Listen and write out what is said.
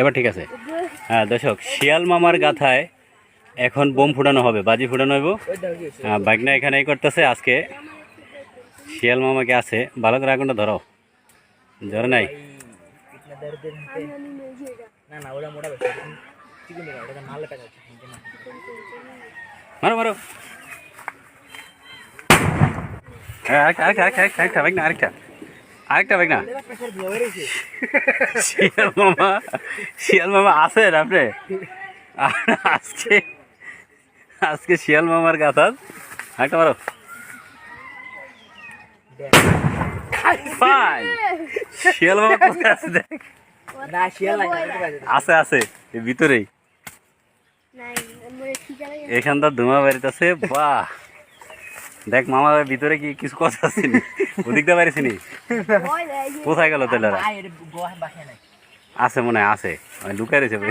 এবার ঠিক আছে। হ্যাঁ দর্শক শিয়াল মামার গাথায় এখন বোম ফুটানো হবে বাজি ফুটানো হইব। হ্যাঁ, বাইকনা এখানে এই করতেছে আজকে শিয়াল মামাকে আছে। ভালো করে আগুনটা ধরো। ধরে নাই? মারো মারো। হ্যাঁ, আরেকটা আরেকটা আরেকটা আরেকটা আরেকটা বাইক না আরেকটা। আরেকটা বাইক না। শিয়াল মামা শিয়াল মামা আছেন আপনি? আজকে আজকে শিয়াল মামার গাথা একটা মারো। শিয়াল মামা কোথায় আছে দেখ। শিয়াল আছে। আছে এই ভিতরেই। আছে এখানটা ধুমা বাড়িতেছে বাহ। দেখ মামা ভিতরে কি কিছু কথা আছে নি? ওদিকটা বাড়িছে নি? কোথায় গেল নাই। আছে মনে হয় আছে। লুকাই রয়েছে বে।